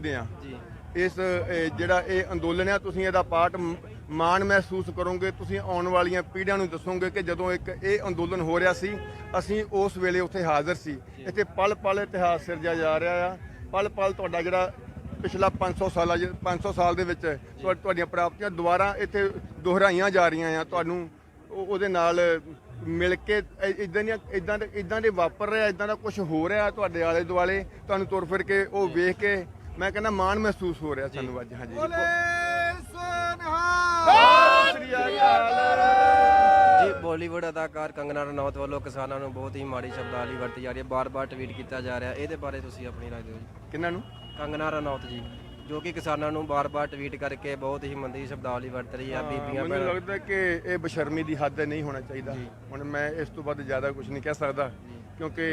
ਉਡੀਕਦੇ ਆ ਜੀ। ਇਸ ਜਿਹੜਾ ਇਹ ਅੰਦੋਲਨ ਆ ਤੁਸੀਂ ਇਹਦਾ ਪਾਰਟ ਮਾਣ ਮਹਿਸੂਸ ਕਰੋਗੇ। ਤੁਸੀਂ ਆਉਣ ਵਾਲੀਆਂ ਪੀੜ੍ਹੀਆਂ ਨੂੰ ਦੱਸੋਗੇ ਕਿ ਜਦੋਂ ਇੱਕ ਇਹ ਅੰਦੋਲਨ ਹੋ ਰਿਹਾ ਸੀ ਅਸੀਂ ਉਸ ਵੇਲੇ ਉੱਥੇ ਹਾਜ਼ਰ ਸੀ। ਇੱਥੇ ਪਲ ਪਲ ਇਤਿਹਾਸ ਸਿਰਜਿਆ ਜਾ ਰਿਹਾ ਆ। ਪਲ ਪਲ ਤੁਹਾਡਾ ਜਿਹੜਾ ਪਿਛਲਾ 500 ਸਾਲਾਂ 'ਚ- 500 ਸਾਲ ਦੇ ਵਿੱਚ ਤੁਹਾ- ਤੁਹਾਡੀਆਂ ਪ੍ਰਾਪਤੀਆਂ ਦੁਬਾਰਾ ਇੱਥੇ ਦੁਹਰਾਈਆਂ ਜਾ ਰਹੀਆਂ ਆ। ਤੁਹਾਨੂੰ ਉਹ- ਉਹਦੇ ਨਾਲ ਮਿਲ ਕੇ ਇਦਾਂ ਦੀਆਂ ਇਦਾਂ ਦੇ ਇਦਾਂ ਦੇ ਵਾਪਰ ਰਿਹਾ ਇਦਾਂ ਦਾ ਕੁਝ ਹੋ ਰਿਹਾ ਤੁਹਾਡੇ ਆਲੇ ਦੁਆਲੇ ਤੁਹਾਨੂੰ ਤੁਰ ਫਿਰ ਕੇ ਉਹ ਵੇਖ ਕੇ ਮੈਂ ਕਹਿੰਦਾ ਮਾਣ ਮਹਿਸੂਸ ਹੋ ਰਿਹਾ ਸਾਨੂੰ ਅੱਜ ਹਾਂਜੀ। ਸ੍ਰੀ ਅਕਾਲ। ਜੀ ਬਾਲੀਵੁੱਡ ਅਦਾਕਾਰ ਕੰਗਨਾ ਰਣੌਤ ਵੱਲੋਂ ਕਿਸਾਨਾਂ ਨੂੰ ਬਹੁਤ ਹੀ ਮਾੜੀ ਸ਼ਬਦਾਵਲੀ ਵਰਤੀ ਜਾ ਰਹੀ ਹੈ। ਬਾਰ-ਬਾਰ ਟਵੀਟ ਕੀਤਾ ਜਾ ਰਿਹਾ। ਇਹਦੇ ਬਾਰੇ ਤੁਸੀਂ ਆਪਣੀ ਰਾਏ ਦਿਓ ਜੀ। ਕਿੰਨਾਂ ਨੂੰ? ਕੰਗਨਾ ਰਣੌਤ ਜੀ ਜੋ ਕਿ ਕਿਸਾਨਾਂ ਨੂੰ ਬਾਰ-ਬਾਰ ਟਵੀਟ ਕਰਕੇ ਬਹੁਤ ਹੀ ਮੰਦੀ ਸ਼ਬਦਾਵਲੀ ਵਰਤ ਰਹੀ ਹੈ। ਬੀਬੀਆਂ ਮੈਨੂੰ ਲੱਗਦਾ ਕਿ ਇਹ ਬਸ਼ਰਮੀ ਦੀ ਹੱਦ ਨਹੀਂ ਹੋਣਾ ਚਾਹੀਦਾ। ਹੁਣ ਮੈਂ ਇਸ ਤੋਂ ਵੱਧ ਜ਼ਿਆਦਾ ਕੁਝ ਨਹੀਂ ਕਹਿ ਸਕਦਾ ਕਿਉਂਕਿ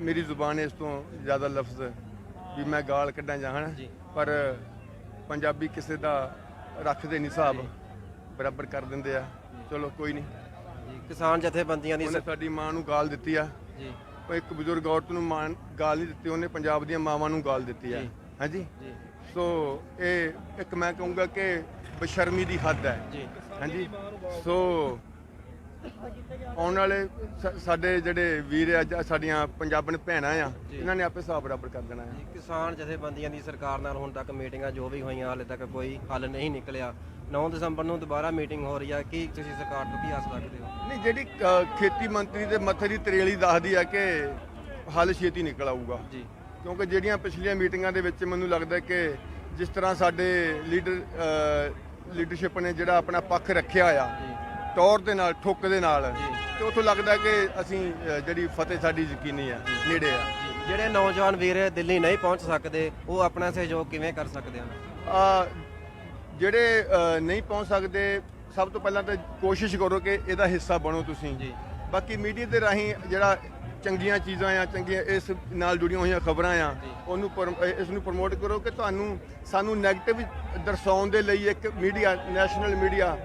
ਮੇਰੀ ਜ਼ੁਬਾਨ ਇਸ ਤੋਂ ਜ਼ਿਆਦਾ ਲਫ਼ਜ਼ ਵੀ ਮੈਂ ਗਾਲ ਕੱਢਾਂ ਜਾਹਣ ਜੀ। ਪਰ ਪੰਜਾਬੀ ਕਿਸੇ ਦਾ ਰੱਖਦੇ ਨਹੀਂ ਹਿਸਾਬ ਬਰਾਬਰ ਕਰ ਦਿੰਦੇ ਆ। ਚਲੋ ਕੋਈ ਨਹੀਂ। ਕਿਸਾਨ ਜਥੇਬੰਦੀਆਂ ਦੀ ਉਹਨੇ ਸਾਡੀ ਮਾਂ ਨੂੰ ਗਾਲ ਦਿੱਤੀ ਆ। ਜੀ। ਉਹ ਇੱਕ ਬਜ਼ੁਰਗ ਔਰਤ ਨੂੰ ਮਾਂ ਗਾਲ ਨਹੀਂ ਦਿੱਤੀ ਉਹਨੇ ਪੰਜਾਬ ਦੀਆਂ ਮਾਵਾਂ ਨੂੰ ਗਾਲ ਦਿੱਤੀ ਆ। ਹਾਂਜੀ? ਜੀ। ਸੋ ਇਹ ਇੱਕ ਮੈਂ ਕਹੂੰਗਾ ਕਿ ਬਸ਼ਰਮੀ ਦੀ ਹੱਦ ਹੈ। ਜੀ। ਹਾਂਜੀ? ਸੋ ਆਉਣ ਵਾਲੇ ਸਾ- ਸਾਡੇ ਜਿਹੜੇ ਵੀਰ ਆ ਜਾਂ ਸਾਡੀਆਂ ਪੰਜਾਬਣ ਭੈਣਾਂ ਆ ਇਹਨਾਂ ਨੇ ਆਪੇ ਹਿਸਾਬ ਬਰਾਬਰ ਕਰ ਦੇਣਾ ਹੈ ਜੀ ਕਿਸਾਨ ਜਥੇਬੰਦੀਆਂ ਦੀ ਸਰਕਾਰ ਨਾਲ ਹੁਣ ਤੱਕ ਮੀਟਿੰਗਾਂ ਜੋ ਵੀ ਹੋਈਆਂ ਹਾਲੇ ਤੱਕ ਕੋਈ ਹੱਲ ਨਹੀਂ ਨਿਕਲਿਆ। 9 ਦਸੰਬਰ ਨੂੰ ਦੁਬਾਰਾ ਮੀਟਿੰਗ ਹੋ ਰਹੀ ਹੈ ਕੀ ਤੁਸੀਂ ਸਰਕਾਰ ਤੋਂ ਕੀ ਆਸ ਰੱਖਦੇ ਹੋ? ਨਹੀਂ ਜਿਹੜੀ ਅ, ਖੇਤੀ ਮੰਤਰੀ ਦੇ ਮੱਥੇ ਦੀ ਤਰੇਲੀ ਦੱਸਦੀ ਆ ਕਿ ਹੱਲ ਛੇਤੀ ਨਿਕਲ ਆਊਗਾ। ਜੀ। ਕਿਉਂਕਿ ਜਿਹੜੀਆਂ ਪਿਛਲੀਆਂ ਮੀਟਿੰਗਾਂ ਦੇ ਵਿੱਚ ਮੈਨੂੰ ਲੱਗਦਾ ਕਿ ਜਿਸ ਤਰ੍ਹਾਂ ਸਾਡੇ ਲੀਡਰ ਲੀਡਰਸ਼ਿਪ ਨੇ ਜਿਹੜਾ ਆਪਣਾ ਪੱਖ ਰੱਖਿਆ ਆ ਟੌਰ ਦੇ ਨਾਲ ਠੁੱਕ ਦੇ ਨਾਲ। ਤੇ ਉੱਥੋਂ ਲੱਗਦਾ ਕਿ ਅਸੀਂ ਅ, ਜਿਹੜੀ ਫਤਿਹ ਸਾਡੀ ਯਕੀਨੀ ਆ ਨੇੜੇ ਆ ਜਿਹੜੇ ਨੌਜਵਾਨ ਵੀਰ ਦਿੱਲੀ ਨਹੀਂ ਪਹੁੰਚ ਸਕਦੇ ਉਹ ਆਪਣਾ ਸਹਿਯੋਗ ਕਿਵੇਂ ਕਰ ਸਕਦੇ ਹਨ ਆ ਜਿਹੜੇ ਅ, ਨਹੀਂ ਪਹੁੰਚ ਸਕਦੇ ਸਭ ਤੋਂ ਪਹਿਲਾਂ ਤਾਂ ਕੋਸ਼ਿਸ਼ ਕਰੋ ਕਿ ਇਹਦਾ ਹਿੱਸਾ ਬਣੋ ਤੁਸੀਂ ਜੀ ਬਾਕੀ ਮੀਡੀਆ ਦੇ ਰਾਹੀਂ ਜਿਹੜਾ ਚੰਗੀਆਂ ਚੀਜ਼ਾਂ ਆ ਚੰਗੀਆਂ ਇਸ ਨਾਲ ਜੁੜੀਆਂ ਹੋਈਆਂ ਖਬਰਾਂ ਆ ਜੀ। ਉਹਨੂੰ ਪ੍ਰਮ- ਇਸ ਨੂੰ ਪ੍ਰਮੋਟ ਕਰੋ ਕਿ ਤੁਹਾਨੂੰ ਸਾਨੂੰ 네ਗੇਟਿਵ ਦਰਸਾਉਣ ਦੇ ਲਈ ਇੱਕ ਮੀਡੀਆ ਨੈਸ਼ਨਲ ਮੀਡੀਆ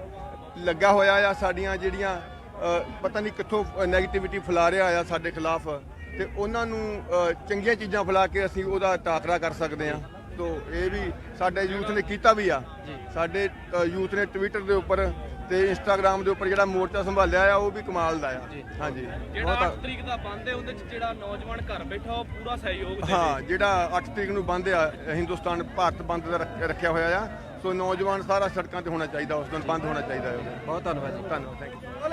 ਲੱਗਾ ਹੋਇਆ ਆ ਸਾਡੀਆਂ ਜਿਹੜੀਆਂ ਪਤਾ ਨਹੀਂ ਕਿੱਥੋਂ 네ਗੇਟਿਵਿਟੀ ਫੈਲਾ ਰਿਹਾ ਆ ਸਾਡੇ ਖਿਲਾਫ। ਤੇ ਉਹਨਾਂ ਨੂੰ ਚੰਗੀਆਂ ਚੀਜ਼ਾਂ ਫੈਲਾ ਕੇ ਅਸੀਂ ਉਹਦਾ ਟਾਕਰਾ ਕਰ ਸਕਦੇ ਆ ਤੋ ਇਹ ਵੀ ਸਾਡੇ ਯੂਥ ਨੇ ਕੀਤਾ ਵੀ ਆ। ਸਾਡੇ ਯੂਥ ਨੇ ਟਵਿੱਟਰ ਦੇ ਉੱਪਰ ਤੇ ਇੰਸਟਾਗ੍ਰam ਦੇ ਉੱਪਰ ਜਿਹੜਾ ਮੋਰਚਾ ਸੰਭਾਲਿਆ ਆ ਉਹ ਵੀ ਕਮਾਲ ਦਾ ਆ। ਹਾਂਜੀ। ਜਿਹੜਾ 8 ਤਰੀਕ ਦਾ ਬੰਦ ਹੈ ਉਹਦੇ ਚ ਜਿਹੜਾ ਨੌਜਵਾਨ ਘਰ ਬੈਠਾ ਉਹ ਪੂਰਾ ਸਹਿਯੋਗ ਦੇ ਹਾਂ ਜਿਹੜਾ 8 ਤਰੀਕ ਨੂੰ ਬੰਦ ਆ ਹਿੰਦੁਸਤਾਨ ਭਾਰਤ ਬੰਦ ਦਾ ਰੱਖ- ਰੱਖਿਆ ਹੋਇਆ ਆ ਸੋ ਨੌਜਵਾਨ ਸਾਰਾ ਸੜਕਾਂ ਤੇ ਹੋਣਾ ਚਾਹੀਦਾ ਉਸ ਦਿਨ ਬੰਦ ਹੋਣਾ ਚਾਹੀਦਾ ਹੈ। ਬਹੁਤ ਧੰਨਵਾਦ ਜੀ। ਧੰਨਵਾਦ ਥੈਂਕ ਯੂ